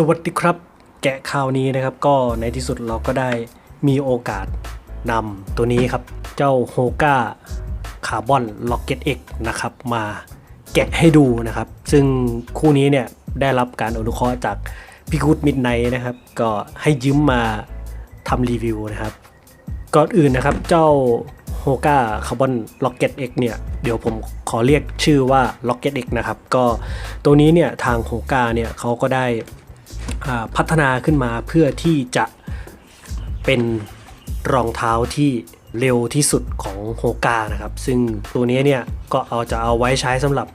สวัสดีครับ แกะข่าวนี้นะครับ ก็ในที่สุดเราก็ได้มีโอกาสนำตัวนี้ครับ เจ้าโฮก้าคาร์บอนล็อกเก็ต X นะครับ มาแกะให้ดูนะครับ ซึ่งคู่นี้เนี่ยได้รับการอนุเคราะห์จากพี่กูดมิดไนนะครับ ก็ให้ยืมมาทำรีวิวนะครับ ก่อนอื่นนะครับเจ้า h o g a Carbon Rocket X เเนี่ย เดี๋ยวผมขอเรียกชื่อว่า Rocket X นะครับ ก็ตัวนี้เนี่ยทาง h o g a เนี่ยเขาก็ได้ พัฒนาขึ้นมาเพื่อที่จะเป็นรองเท้าที่เร็วที่สุดของโฮกานะครับ ซึ่งตัวนี้เนี่ยก็เอาจะเอาไว้ใช้สำหรับ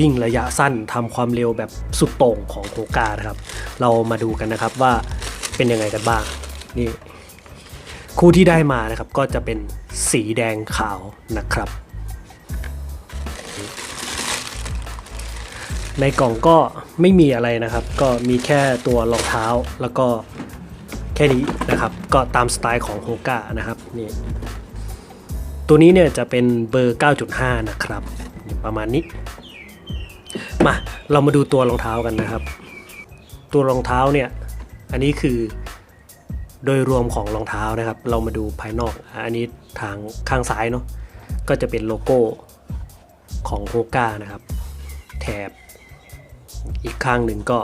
วิ่งระยะสั้นทำความเร็วแบบสุดโต่งของโฮกานะครับ เรามาดูกันนะครับว่าเป็นยังไงกันบ้างนี่คู่ที่ได้มานะครับก็จะเป็นสีแดงขาวนะครับ ในกล่องก็ไม่มีอะไรนะครับ ก็มีแค่ตัวรองเท้าแล้วก็แค่นี้นะครับ ก็ตามสไตล์ของโฮก้านะครับนี่ตัวนี้เนี่ยจะเป็นเบอร์ 9.5 นะครับ ประมาณนี้ มาเรามาดูตัวรองเท้ากันนะครับ ตัวรองเท้าเนี่ยอันนี้คือโดยรวมของรองเท้านะครับ เรามาดูภายนอก อันนี้ทางข้างซ้ายเนาะก็จะเป็นโลโก้ของโฮก้านะครับ แถบ อีกข้างหนึ่งก็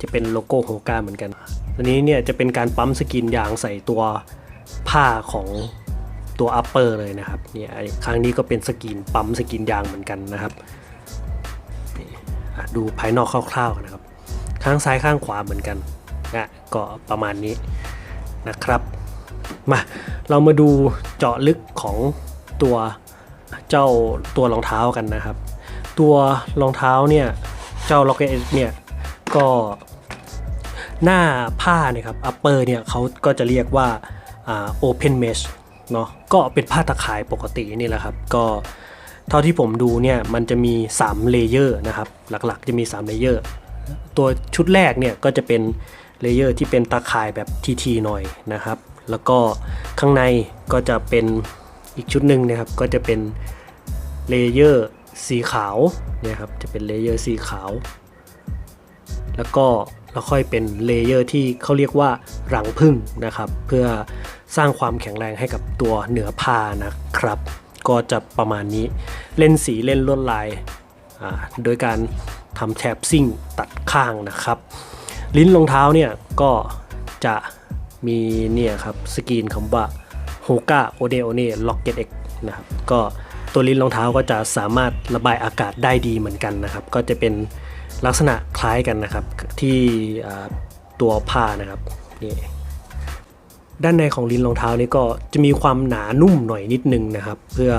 จะเป็นโลโก้โฮก้าเหมือนกันอันนี้เนี่ยจะเป็นการปั๊มสกินยางใส่ตัวผ้าของตัวอัปเปอร์เลยนะครับเนี่ยครั้งนี้ก็เป็นสกินปั๊มสกินยางเหมือนกันนะครับดูภายนอกคร่าวๆนะครับ ข้างซ้ายข้างขวาเหมือนกันนะก็ประมาณนี้นะครับมาเรามาดูเจาะลึกของตัวเจ้าตัวรองเท้ากันนะครับ ตัวรองเท้าเนี่ย เจ้า Rocket Edge เนี่ยก็หน้าผ้าเนี่ยครับ upper เนี่ยเขาก็จะเรียกว่าอ่า open mesh เนาะก็เป็นผ้าตะข่ายปกตินี่แหละครับ ก็เท่าที่ผมดูเนี่ยมันจะมี3เลเยอร์นะครับหลักๆ จะมี3เลเยอร์ตัวชุดแรกเนี่ยก็จะเป็นเลเยอร์ที่เป็นตาข่ายแบบทีๆหน่อยนะครับ แล้วก็ข้างในก็จะเป็นอีกชุดหนึ่งนะครับก็จะเป็นเลเยอร์ สีขาวเนี่ยครับจะเป็นเลเยอร์สีขาว แล้วก็แล้วค่อยเป็นเลเยอร์ที่เขาเรียกว่ารังพึ่งนะครับ เพื่อสร้างความแข็งแรงให้กับตัวเหนือผ้านะครับ ก็จะประมาณนี้เล่นสีเล่นลวดลายโดยการทำแถบซิ่งตัดข้างนะครับ ลิ้นรองเท้าเนี่ยก็จะมีเนี่ยครับสกรีนคำว่า Hoka Ode One Rocket X นะครับก็ ตัวลิ้นรองเท้าก็จะสามารถระบายอากาศได้ดีเหมือนกันนะครับ ก็จะเป็นลักษณะคล้ายกันนะครับที่ตัวผ้านะครับนี่ด้านในของลิ้นรองเท้านี่ก็จะมีความหนานุ่มหน่อยนิดนึงนะครับ เพื่อ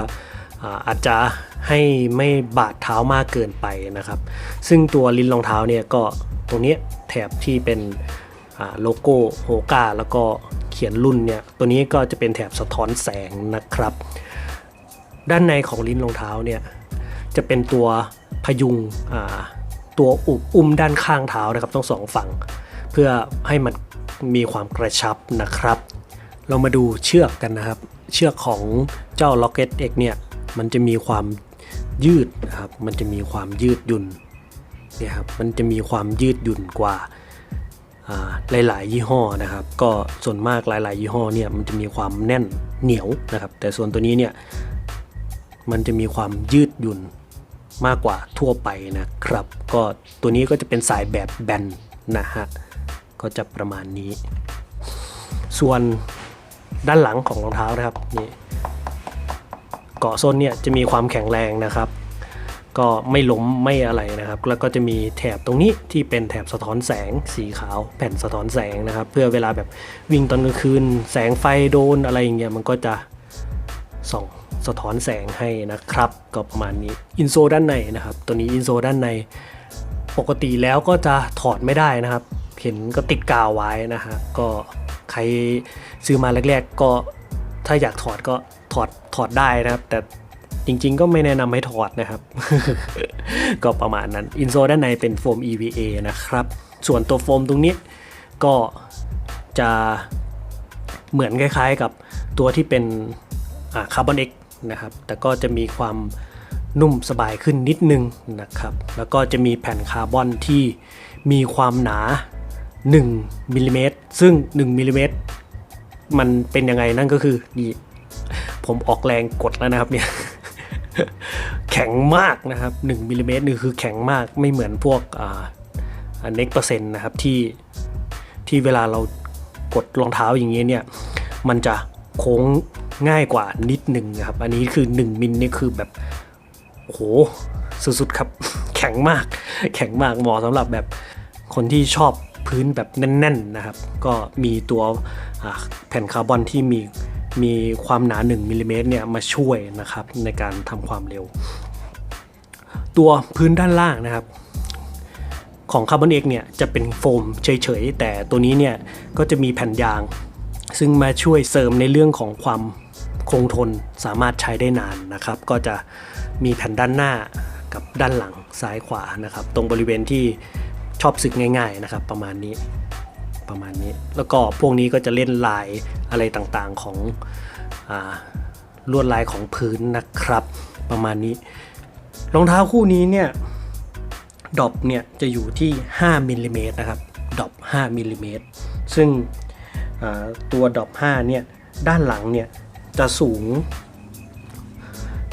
อาอาจจะให้ไม่บาดเท้ามากเกินไปนะครับ ซึ่งตัวลิ้นรองเท้าเนี่ยก็ตรงนี้แถบที่เป็นโลโก้โฮกาแล้วก็เขียนรุ่นเนี่ยตัวนี้ก็จะเป็นแถบสะท้อนแสงนะครับ ด้านในของลิ้นรองเท้าเนี่ยจะเป็นตัวพยุงตัวอุบอุ้มด้านข้างเท้านะครับทั้งสองฝั่ง เพื่อให้มันมีความกระชับนะครับ เรามาดูเชือกกันนะครับ เชือกของเจ้า Rocket X เนี่ยมันจะมีความยืดนะครับมันจะมีความยืดหยุ่นเนี่ยครับมันจะมีความยืดหยุ่นกว่าอ่าหลาย ๆ ยี่ห้อนะครับ ก็ส่วนมากหลาย ๆ ยี่ห้อเนี่ยมันจะมีความแน่นเหนียวนะครับ แต่ส่วนตัวนี้เนี่ย มันจะมีความยืดหยุ่นมากกว่าทั่วไปนะครับ ก็ตัวนี้ก็จะเป็นสายแบบแบนนะฮะ ก็จะประมาณนี้ ส่วนด้านหลังของรองเท้านะครับนี่เกาะส้นเนี่ยจะมีความแข็งแรงนะครับ ก็ไม่ล้มไม่อะไรนะครับ แล้วก็จะมีแถบตรงนี้ที่เป็นแถบสะท้อนแสงสีขาว แผ่นสะท้อนแสงนะครับ เพื่อเวลาแบบวิ่งตอนกลางคืน แสงไฟโดนอะไรอย่างเงี้ยมันก็จะส่อง สะท้อนแสงให้นะครับ ก็ประมาณนี้อินโซด้านในนะครับ ตัวนี้อินโซด้านในปกติแล้วก็จะถอดไม่ได้นะครับ เห็นก็ติดกาวไว้นะฮะก็ใครซื้อมาแรก ๆ ก็ถ้าอยากถอดก็ถอดถอดได้นะครับ แต่จริงๆ ก็ไม่แนะนำให้ถอดนะครับ ก็ประมาณนั้นอินโซด้านในเป็นโฟม EVA นะครับ ส่วนตัวโฟมตรงนี้ก็จะเหมือนคล้ายๆกับตัวที่เป็นคาร์บอนเอก นะครับ แต่ก็จะมีความนุ่มสบายขึ้นนิดนึงนะครับ แล้วก็จะมีแผ่นคาร์บอนที่มีความหนา 1มิลลิเมตรซึ่ง 1มิลลิเมตรมันเป็นยังไงนั่นก็คือนี่ผมออกแรงกดแล้วนะครับเนี่ยแข็งมากนะครับ1มิลลิเมตรนี่คือแข็งมากไม่เหมือนพวกอ่าเน็กเปอร์เซ็นต์นะครับที่ที่เวลาเรากดรองเท้าอย่างเงี้ยเนี่ยมันจะโค้ง ง่ายกว่านิดหนึ่งนะครับ อันนี้คือ 1 มิลนี่คือแบบโอ้โหสุดๆครับ แข็งมาก แข็งมากเหมาะสำหรับแบบคนที่ชอบพื้นแบบแน่นๆนะครับ ก็มีตัวแผ่นคาร์บอนที่มีมีความหนา 1มิลลิเมตรเนี่ยมาช่วยนะครับในการทำความเร็ว ตัวพื้นด้านล่างนะครับ ของคาร์บอนเอกเนี่ยจะเป็นโฟมเฉยๆ แต่ตัวนี้เนี่ยก็จะมีแผ่นยาง ซึ่งมาช่วยเสริมในเรื่องของความ คงทนสามารถใช้ได้นานนะครับ ก็จะมีแผ่นด้านหน้ากับด้านหลังซ้ายขวานะครับ ตรงบริเวณที่ชอบสึกง่ายๆนะครับ ประมาณนี้ประมาณนี้ แล้วก็พวกนี้ก็จะเล่นลายอะไรต่างๆของอลวดลายของพื้นนะครับ ประมาณนี้ รองเท้าคู่นี้เนี่ยดอปเนี่ยจะอยู่ที่5มิลลิเมตรนะครับดอป5มิลลิเมตรซึ่งตัวดอป5เนี่ยด้านหลังเนี่ย จะสูง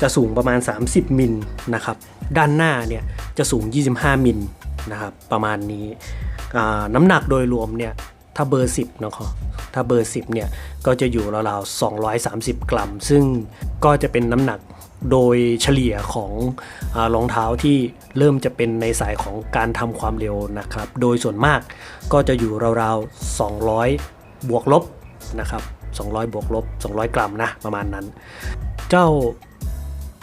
จะสูงประมาณ 30 มิลนะครับ ด้านหน้าเนี่ยจะสูง 25 มิลนะครับ ประมาณนี้น้ำหนักโดยรวมเนี่ยถ้าเบอร์ 10นะครับถ้าเบอร์ 10เนี่ยก็จะอยู่ราวๆ 230 กรัม ซึ่งก็จะเป็นน้ำหนักโดยเฉลี่ยของอารองเท้าที่เริ่มจะเป็นในสายของการทำความเร็วนะครับ โดยส่วนมากก็จะอยู่ราวๆ 200 บวกลบนะครับ 200 บวกลบ 200 กรัมนะประมาณนั้น เจ้า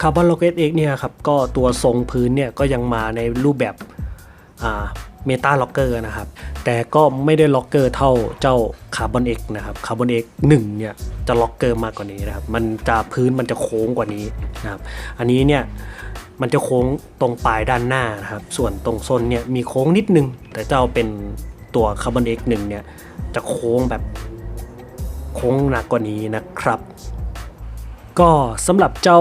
คาร์บอน o ็ k เ t X เนี่ยครับก็ตัวทรงพื้นเนี่ยก็ยังมาในรูปแบบเมตาล็อกเกอร์นะครับ แต่ก็ไม่ได้ล็อกเกอร์เท่าเจ้าคาร์บอน X นะครับคาร์บอน X 1เนี่ยจะล็อกเกอร์มากกว่านี้นะครับ มันจะพื้นมันจะโค้งกว่านี้นะครับ อันนี้เนี่ยมันจะโค้งตรงปลายด้านหน้านะครับ ส่วนตรงโซนเนี่ยมีโค้งนิดนึง แต่เจ้าเป็นตัวคาร์บอน X 1เนี่ยจะโค้งแบบ โค้งหนักกว่านี้นะครับ ก็สำหรับเจ้า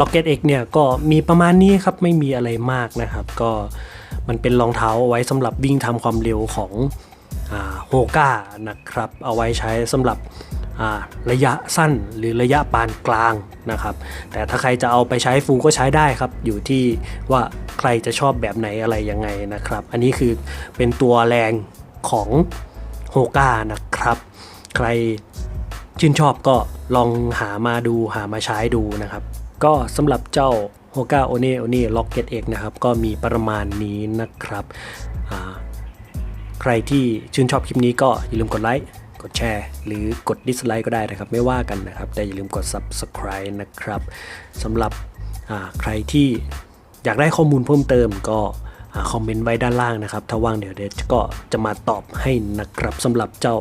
Rocket X เนี่ยก็มีประมาณนี้ครับไม่มีอะไรมากนะครับ ก็มันเป็นรองเท้าเอาไว้สำหรับวิ่งทำความเร็วของโฮก้านะครับ เอาไว้ใช้สำหรับระยะสั้นหรือระยะปานกลางนะครับ แต่ถ้าใครจะเอาไปใช้ฟูก็ใช้ได้ครับ อยู่ที่ว่าใครจะชอบแบบไหนอะไรยังไงนะครับ อันนี้คือเป็นตัวแรงของโฮก้านะครับ ใครชื่นชอบก็ลองหามาดูหามาใช้ดูนะครับ ก็สำหรับเจ้า h o k a o n e o n e Rocket X นะครับ ก็มีประมาณนี้นะครับ ใครที่ชื่นชอบคลิปนี้ก็อย่าลืมกดไลค์กดแชร์ หรือกดดิสไลค์ก็ได้นะครับ ไม่ว่ากันนะครับ แต่อย่าลืมกด Subscribe นะครับสำหรับใครที่อยากได้ข้อมูลเพิ่มเติมก็คอมเมนต์ไว้ด้านล่างนะครับ ถ้าว่างเดี๋ยวเดชก็จะมาตอบให้นะครับสำหรับเจ้า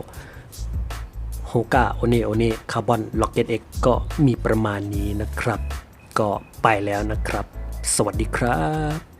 โฮกาโอเนโอเนคาร์บอนล็อกเก็ตเอ็กก็มีประมาณนี้นะครับ ก็ไปแล้วนะครับ สวัสดีครับ